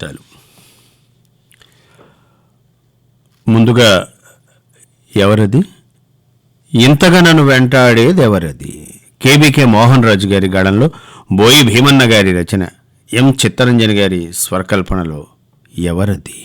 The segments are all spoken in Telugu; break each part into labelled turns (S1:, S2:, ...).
S1: చిత్రాలు ముందుగా ఎవరది? ఇంతగా నన్ను వెంటాడేది ఎవరది? కేబీకే మోహన్ రాజు గారి గాడంలో బోయి భీమన్న గారి రచన ఎం చిత్తరంజన్ గారి స్వరకల్పనలో ఎవరది?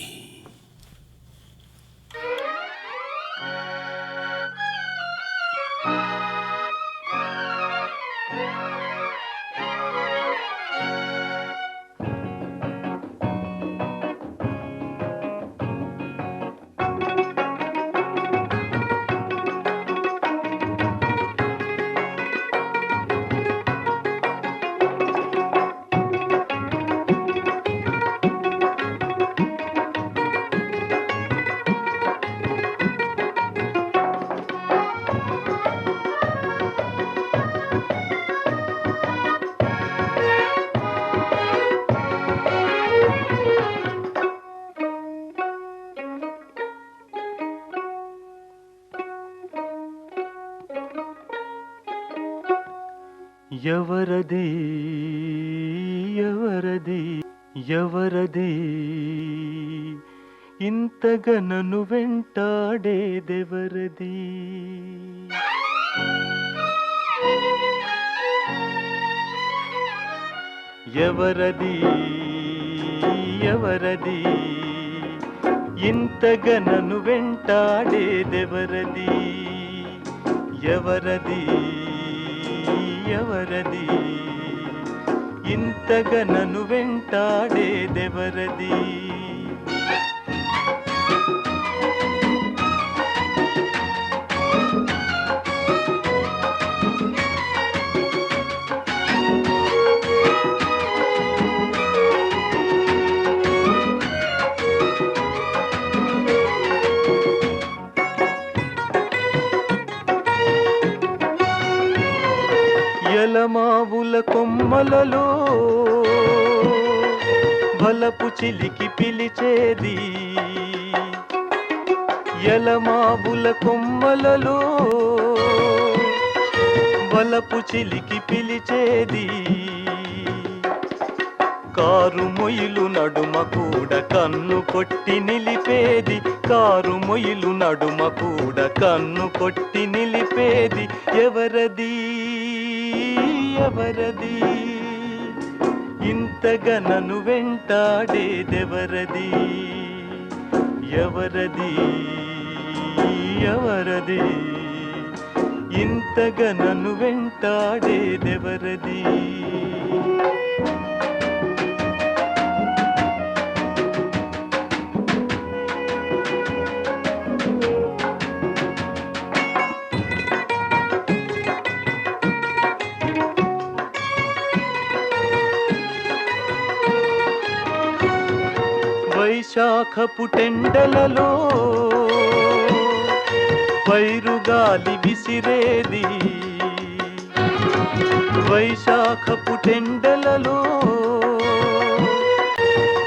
S2: ఎవరది ఎవరది ఎవరది ఇంతగా నన్ను వెంటాడేదెవరది ఎవరది ఎవరది ఇంతగా నన్ను వెంటాడేదెవరది ఎవరది ఎవరది? ఇంతగా నన్ను వెంటాడేదెవరది? మావుల కొమ్మలలో బలపు చిలికి పిలిచేది. ఎలమావుల కొమ్మలలో బలపు చిలికి పిలిచేది. కారు మొయిలు నడుమ కూడా కన్ను కొట్టి నిలిపేది. కారు మొయిలు నడుమ కూడా కన్ను కొట్టి నిలిపేది. ఎవరది? ఎవరది? ఇంతగా నన్ను వెంటాడేదెవరది ఎవరది? ఎవరది? ఇంతగా నన్ను వెంటాడేదెవరది వైశాఖపు టెండలలో పైరుగాలి విసిరేది. వైశాఖపు టెండలలో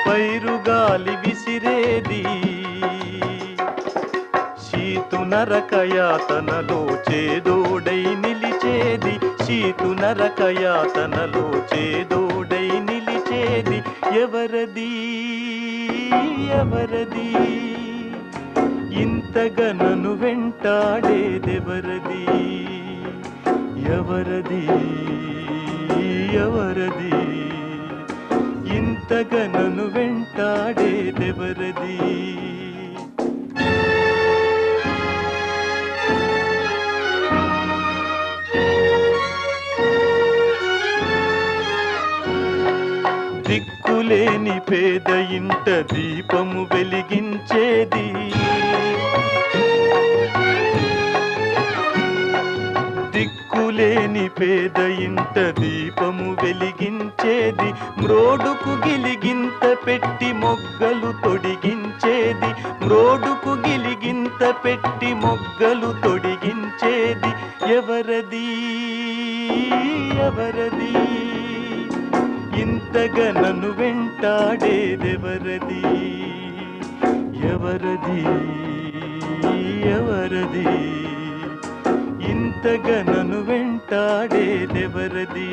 S2: పైరుగాలి విసిరేది. శీతు నరకయాతనలో చేదోడై నిలిచేది. శీతు నరకయాతనలో చేదోడై నిలిచేది ఎవరది? ఎవరది? ఇంతగా నన్ను వెంటాడేదెవరది? ఎవరది? ఎవరది? ఇంతగా నన్ను వెంటాడేదెవరది? లేని పేద ఇంట దీపము వెలిగించేది. దిక్కులేని పేద ఇంట దీపము వెలిగించేది. మ్రోడుకు గిలిగింత పెట్టి మొగ్గలు తొడిగించేది. మ్రోడుకు గిలిగింత పెట్టి మొగ్గలు తొడిగించేది. ఎవరది? ఎవరది? ఇంతగా నన్ను వెంటాడేదెవరది? ఎవరది? ఎవరది? ఇంతగా నన్ను వెంటాడేదెవరది?